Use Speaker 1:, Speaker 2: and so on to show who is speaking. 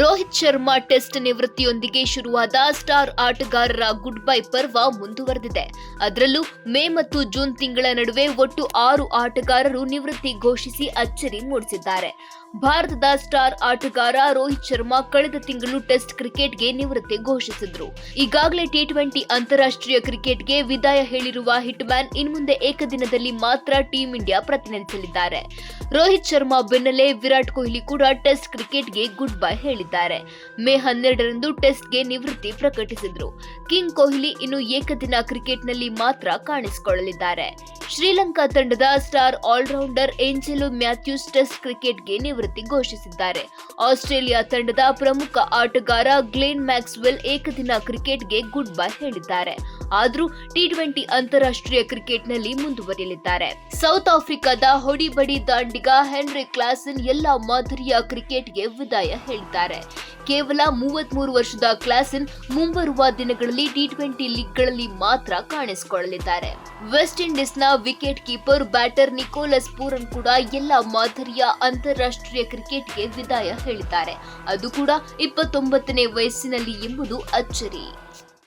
Speaker 1: Rohit Sharma test ನಿವೃತ್ತಿಯೊಂದಿಗೆ ಶುರುವಾದ star ಆಟಗಾರರ good bye ಪರ್ವ ಮುಂದುವರೆದಿದೆ. ಅದರಲ್ಲೂ ಮೇ ಮತ್ತು ಜೂನ್ ತಿಂಗಳ ನಡುವೆ ಒಟ್ಟು ಆರು ಆಟಗಾರರು ನಿವೃತ್ತಿ ಘೋಷಿಸಿ ಅಚ್ಚರಿ ಮೂಡಿಸಿದ್ದಾರೆ. ಭಾರತದ ಸ್ಟಾರ್ ಆಟಗಾರ ರೋಹಿತ್ ಶರ್ಮಾ ಕಳೆದ ತಿಂಗಳು ಟೆಸ್ಟ್ ಕ್ರಿಕೆಟ್ಗೆ ನಿವೃತ್ತಿ ಘೋಷಿಸಿದ್ರು. ಈಗಾಗಲೇ ಟಿ ಟ್ವೆಂಟಿ ಅಂತಾರಾಷ್ಟ್ರೀಯ ಕ್ರಿಕೆಟ್ಗೆ ವಿದಾಯ ಹೇಳಿರುವ ಹಿಟ್ಮ್ಯಾನ್ ಇನ್ಮುಂದೆ ಏಕದಿನದಲ್ಲಿ ಮಾತ್ರ ಟೀಂ ಇಂಡಿಯಾ ಪ್ರತಿನಿಧಿಸಲಿದ್ದಾರೆ. ರೋಹಿತ್ ಶರ್ಮಾ ಬೆನ್ನಲ್ಲೇ ವಿರಾಟ್ ಕೊಹ್ಲಿ ಕೂಡ ಟೆಸ್ಟ್ ಕ್ರಿಕೆಟ್ಗೆ ಗುಡ್ ಬೈ ಹೇಳಿದ್ದಾರೆ ಮೇ ಹನ್ನೆರಡರಂದು ಟೆಸ್ಟ್ಗೆ ನಿವೃತ್ತಿ ಪ್ರಕಟಿಸಿದ್ರು. ಕಿಂಗ್ ಕೊಹ್ಲಿ ಇನ್ನು ಏಕದಿನ ಕ್ರಿಕೆಟ್ನಲ್ಲಿ ಮಾತ್ರ ಕಾಣಿಸಿಕೊಳ್ಳಲಿದ್ದಾರೆ. ಶ್ರೀಲಂಕಾ ತಂಡದ star allrounder Angelo Mathews test ಕ್ರಿಕೆಟ್ಗೆ ನಿವೃತ್ತಿ ಘೋಷಿಸಿದ್ದಾರೆ. ಆಸ್ಟ್ರೇಲಿಯಾ ತಂಡದ ಪ್ರಮುಖ ಆಟಗಾರ ಗ್ಲೇನ್ ಮ್ಯಾಕ್ಸ್ವೆಲ್ ಏಕದಿನ ಕ್ರಿಕೆಟ್ಗೆ ಗುಡ್ ಬೈ ಹೇಳಿದ್ದಾರೆ. ಆದರೂ ಟಿ ಟ್ವೆಂಟಿ ಅಂತಾರಾಷ್ಟ್ರೀಯ ಕ್ರಿಕೆಟ್ನಲ್ಲಿ ಮುಂದುವರಿಯಲಿದ್ದಾರೆ. ಸೌತ್ ಆಫ್ರಿಕಾದ ಹೊಡಿಬಡಿ ದಾಂಡಿಗ ಹೆನ್ರಿ ಕ್ಲಾಸನ್ ಎಲ್ಲ ಮಾದರಿಯ ಕ್ರಿಕೆಟ್ಗೆ ವಿದಾಯ ಹೇಳಿದ್ದಾರೆ. ಕೇವಲ ಮೂವತ್ಮೂರು ವರ್ಷದ ಕ್ಲಾಸನ್ ಮುಂಬರುವ ದಿನಗಳಲ್ಲಿ ಟಿ ಟ್ವೆಂಟಿ ಲೀಗ್ಗಳಲ್ಲಿ ಮಾತ್ರ ಕಾಣಿಸಿಕೊಳ್ಳಲಿದ್ದಾರೆ. West ಇಂಡೀಸ್ನ wicket keeper batter Nicholas Pooran ಕೂಡ ಎಲ್ಲ ಮಾದರಿಯ ಅಂತಾರಾಷ್ಟ್ರೀಯ ಕ್ರಿಕೆಟ್ಗೆ ವಿದಾಯ ಹೇಳಿದ್ದಾರೆ. ಅದು ಕೂಡ ಇಪ್ಪತ್ತೊಂಬತ್ತನೇ ವಯಸ್ಸಿನಲ್ಲಿ ಎಂಬುದು ಅಚ್ಚರಿ.